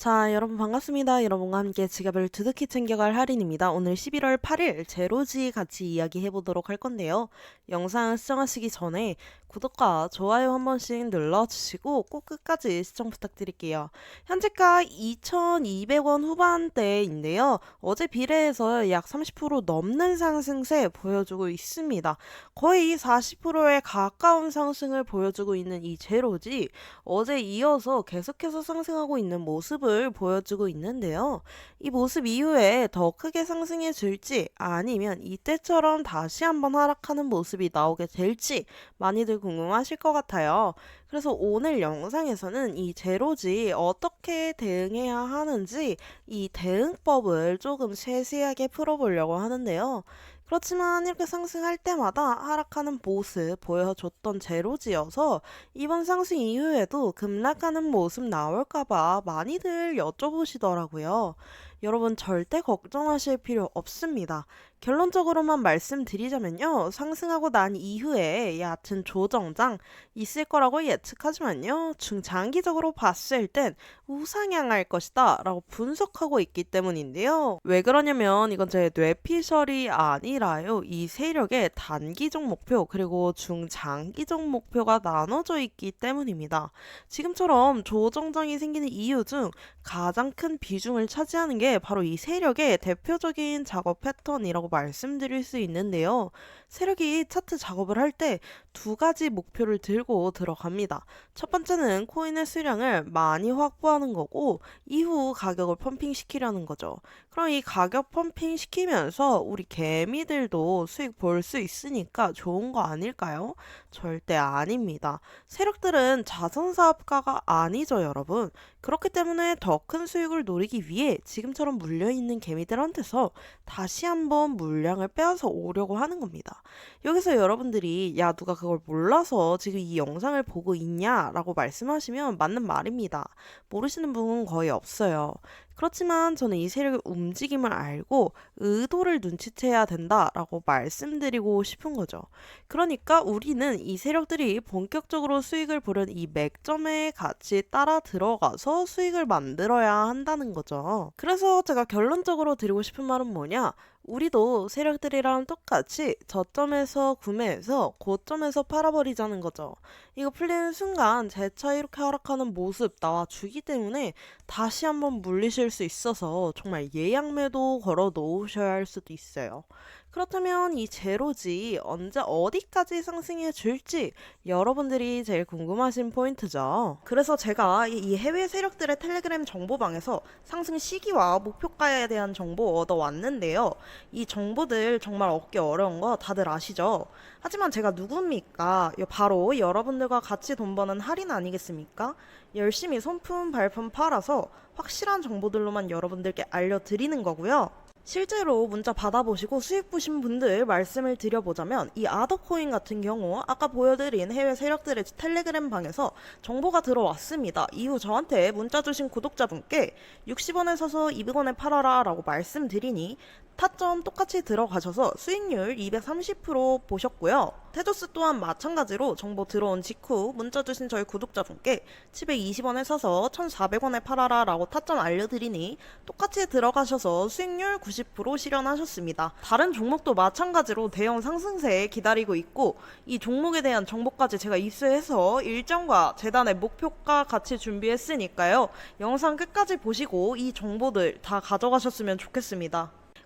자, 여러분 반갑습니다. 여러분과 함께 지갑을 두둑히 챙겨갈 할인입니다. 오늘 11월 8일 제로지 같이 이야기해 보도록 할 건데요. 영상 시청하시기 전에 구독과 좋아요 한 번씩 눌러주시고 꼭 끝까지 시청 부탁드릴게요. 현재가 2,200원 후반대인데요. 어제 비례해서 약 30% 넘는 상승세 보여주고 있습니다. 거의 40%에 가까운 상승을 보여주고 있는 이 제로지 어제 이어서 계속해서 상승하고 있는 모습을 보여주고 있는데요. 이 모습 이후에 더 크게 상승해 줄지 아니면 이때처럼 다시 한번 하락하는 모습이 나오게 될지 많이들 궁금하실 것 같아요. 그래서 오늘 영상에서는 이 제로지 어떻게 대응해야 하는지 이 대응법을 조금 세세하게 풀어보려고 하는데요. 그렇지만 이렇게 상승할 때마다 하락하는 모습 보여줬던 제로지여서 이번 상승 이후에도 급락하는 모습 나올까봐 많이들 여쭤보시더라고요. 여러분 절대 걱정하실 필요 없습니다. 결론적으로만 말씀드리자면요. 상승하고 난 이후에 얕은 조정장 있을 거라고 예측하지만요. 중장기적으로 봤을 땐 우상향할 것이다 라고 분석하고 있기 때문인데요. 왜 그러냐면 이건 제 뇌피셜이 아니라요. 이 세력의 단기적 목표 그리고 중장기적 목표가 나눠져 있기 때문입니다. 지금처럼 조정장이 생기는 이유 중 가장 큰 비중을 차지하는 게 바로 이 세력의 대표적인 작업 패턴이라고 말씀드릴 수 있는데요. 세력이 차트 작업을 할 때두 가지 목표를 들고 들어갑니다. 첫 번째는 코인의 수량을 많이 확보하는 거고 이후 가격을 펌핑시키려는 거죠. 그럼 이 가격 펌핑 시키면서 우리 개미들도 수익 볼 수 있으니까 좋은 거 아닐까요? 절대 아닙니다. 세력들은 자선사업가가 아니죠, 여러분. 그렇기 때문에 더 큰 수익을 노리기 위해 지금처럼 물려있는 개미들한테서 다시 한번 물량을 빼앗아 오려고 하는 겁니다. 여기서 여러분들이 야, 누가 그걸 몰라서 지금 이 영상을 보고 있냐 라고 말씀하시면 맞는 말입니다. 모르시는 분은 거의 없어요. 그렇지만 저는 이 세력의 움직임을 알고 의도를 눈치채야 된다라고 말씀드리고 싶은 거죠. 그러니까 우리는 이 세력들이 본격적으로 수익을 보려는 이 맥점에 같이 따라 들어가서 수익을 만들어야 한다는 거죠. 그래서 제가 결론적으로 드리고 싶은 말은 뭐냐? 우리도 세력들이랑 똑같이 저점에서 구매해서 고점에서 팔아버리자는 거죠. 이거 풀리는 순간 재차 이렇게 하락하는 모습 나와 주기 때문에 다시 한번 물리실 수 있어서 정말 예약 매도 걸어 놓으셔야 할 수도 있어요. 그렇다면 이 제로지 언제 어디까지 상승해 줄지 여러분들이 제일 궁금하신 포인트죠. 그래서 제가 이- 이 해외 세력들의 텔레그램 정보방에서 상승 시기와 목표가에 대한 정보 얻어왔는데요. 이 정보들 정말 얻기 어려운 거 다들 아시죠? 하지만 제가 누굽니까? 요 바로 여러분들과 같이 돈 버는 할인 아니겠습니까? 열심히 손품 발품 팔아서 확실한 정보들로만 여러분들께 알려드리는 거고요. 실제로 문자 받아보시고 수익 보신 분들 말씀을 드려보자면 이 아더코인 같은 경우 아까 보여드린 해외 세력들의 텔레그램 방에서 정보가 들어왔습니다. 이후 저한테 문자 주신 구독자분께 60원에 사서 200원에 팔아라 라고 말씀드리니 타점 똑같이 들어가셔서 수익률 230% 보셨고요. 테조스 또한 마찬가지로 정보 들어온 직후 문자 주신 저희 구독자분께 720원에 사서 1,400원에 팔아라 라고 타점 알려드리니 똑같이 들어가셔서 수익률 90% 실현하셨습니다. 다른 종목도 마찬가지로 대형 상승세에 기다리고 있고 이 종목에 대한 정보까지 제가 입수해서 일정과 재단의 목표가 같이 준비했으니까요. 영상 끝까지 보시고 이 정보들 다 가져가셨으면 좋겠습니다.